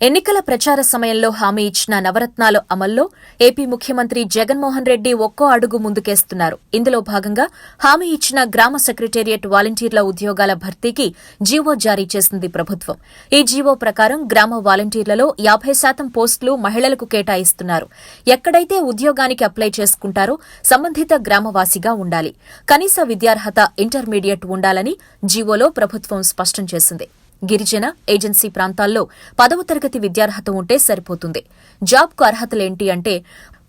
ఎన్నికల ప్రచార సమయంలో హామీ ఇచ్చిన నవరత్నాలు అమల్లో ఏపీ ముఖ్యమంత్రి జగన్మోహన్ రెడ్డి ఒక్కో అడుగు ముందుకేస్తున్నారు. ఇందులో భాగంగా హామీ ఇచ్చిన గ్రామ సెక్రటేరియట్ వాలంటీర్ల ఉద్యోగాల భర్తీకి జీవో జారీ చేసింది ప్రభుత్వం. ఈ జీవో ప్రకారం గ్రామ వాలంటీర్లలో యాభై శాతం పోస్టులు మహిళలకు కేటాయిస్తున్నారు. ఎక్కడైతే ఉద్యోగానికి అప్లై చేసుకుంటారో సంబంధిత గ్రామవాసిగా ఉండాలి. కనీస విద్యార్హత ఇంటర్మీడియట్ ఉండాలని జీవోలో ప్రభుత్వం స్పష్టం చేసింది. గిరిజన ఏజెన్సీ ప్రాంతాల్లో పదవ తరగతి విద్యార్హత ఉంటే సరిపోతుంది. జాబ్కు అర్హతలేంటి అంటే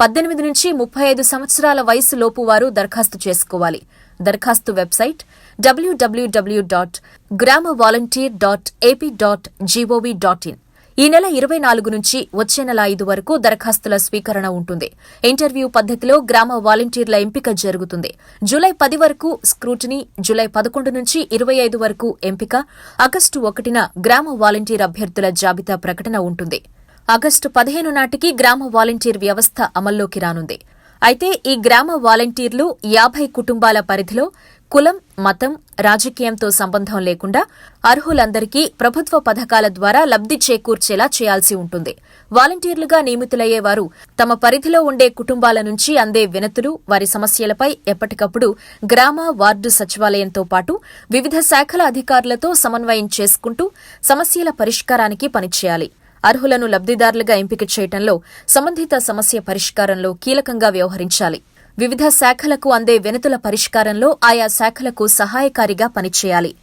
పద్దెనిమిది నుంచి ముప్పై ఐదు సంవత్సరాల వయసు లోపు వారు దరఖాస్తు చేసుకోవాలి. దరఖాస్తు వెబ్సైట్ డబ్ల్యూడబ్ల్యూడబ్ల్యూ డాట్ గ్రామ volunteer dot AP dot GOV dot in ఈ నెల ఇరవై నాలుగు నుంచి వచ్చే నెల ఐదు వరకు దరఖాస్తుల స్వీకరణ ఉంటుంది. ఇంటర్వ్యూ పద్ధతిలో గ్రామ వాలంటీర్ల ఎంపిక జరుగుతుంది. జూలై పది వరకు స్క్రూటినీ జూలై పదకొండు నుంచి ఇరవై ఐదు వరకు ఎంపిక ఆగస్టు ఒకటిన గ్రామ వాలంటీర్ అభ్యర్థుల జాబితా ప్రకటన ఉంటుంది. ఆగస్టు పదిహేను నాటికి గ్రామ వాలంటీర్ వ్యవస్థ అమల్లోకి రానుంది. అయితే ఈ గ్రామ వాలంటీర్లు యాభై కుటుంబాల పరిధిలో కులం మతం రాజకీయంతో సంబంధం లేకుండా అర్హులందరికీ ప్రభుత్వ పథకాల ద్వారా లబ్ది చేకూర్చేలా చేయాల్సి ఉంటుంది. వాలంటీర్లుగా నియమితులయ్యేవారు తమ పరిధిలో ఉండే కుటుంబాల నుంచి అందే వినతులు వారి సమస్యలపై ఎప్పటికప్పుడు గ్రామ వార్డు సచివాలయంతో పాటు వివిధ శాఖల అధికారులతో సమన్వయం చేసుకుంటూ సమస్యల పరిష్కారానికి పనిచేయాలి. అర్హులను లబ్దిదారులుగా ఎంపిక చేయటంలో సంబంధిత సమస్య పరిష్కారంలో కీలకంగా వ్యవహరించాలి. వివిధ శాఖలకు అందే వినతుల పరిష్కారంలో ఆయా శాఖలకు సహాయకారిగా పనిచేయాలి.